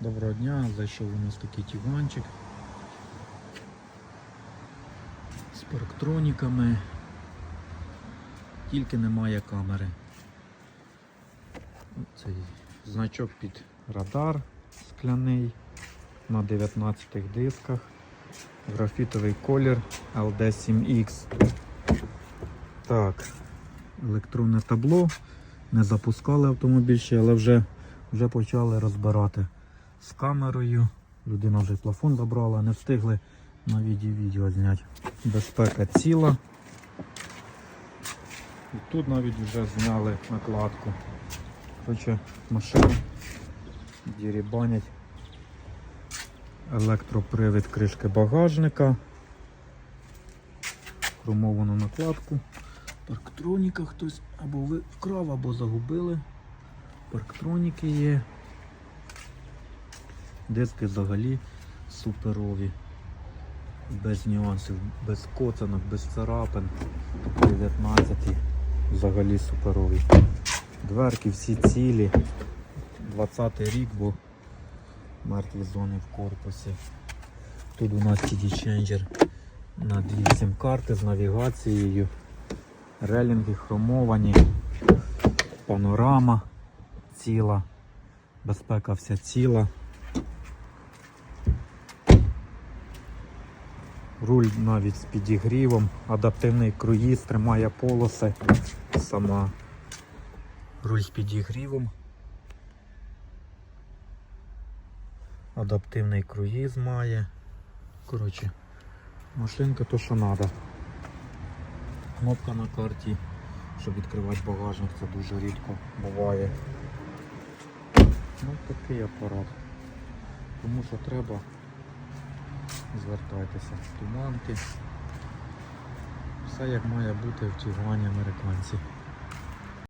Доброго дня, зайшов у нас такий тіванчик з парктроніками, тільки немає камери. Цей значок під радар скляний на 19 дисках, графітовий колір LD7X. Так, електронне табло. Не запускали автомобіль ще, але вже, вже почали розбирати з камерою. Людина вже плафон забрала, не встигли на відео відео зняти. Безпека ціла. І тут навіть вже зняли накладку. Коротше, машину дірібанять. Електропривід кришки багажника. Хромовану накладку. Парктроніка хтось або ви- вкрав, або загубили. Парктроніки є. Диски взагалі суперові. Без нюансів, без коцанок, без царапин. 19 взагалі суперові. Дверки всі цілі. 20 рік, бо мертві зони в корпусі. Тут у нас CD Changer на дві сім-карти з навігацією. Релінги хромовані, панорама ціла, безпека вся ціла. Руль навіть з підігрівом, адаптивний круїз, тримає полоси сама. Руль з підігрівом. Адаптивний круїз має. Коротше, машинка то що треба. Кнопка на карті, щоб відкривати багажник, це дуже рідко буває. Ну такий апарат. Тому що треба, звертайтеся. Туманки. Все як має бути в Тігуані американці.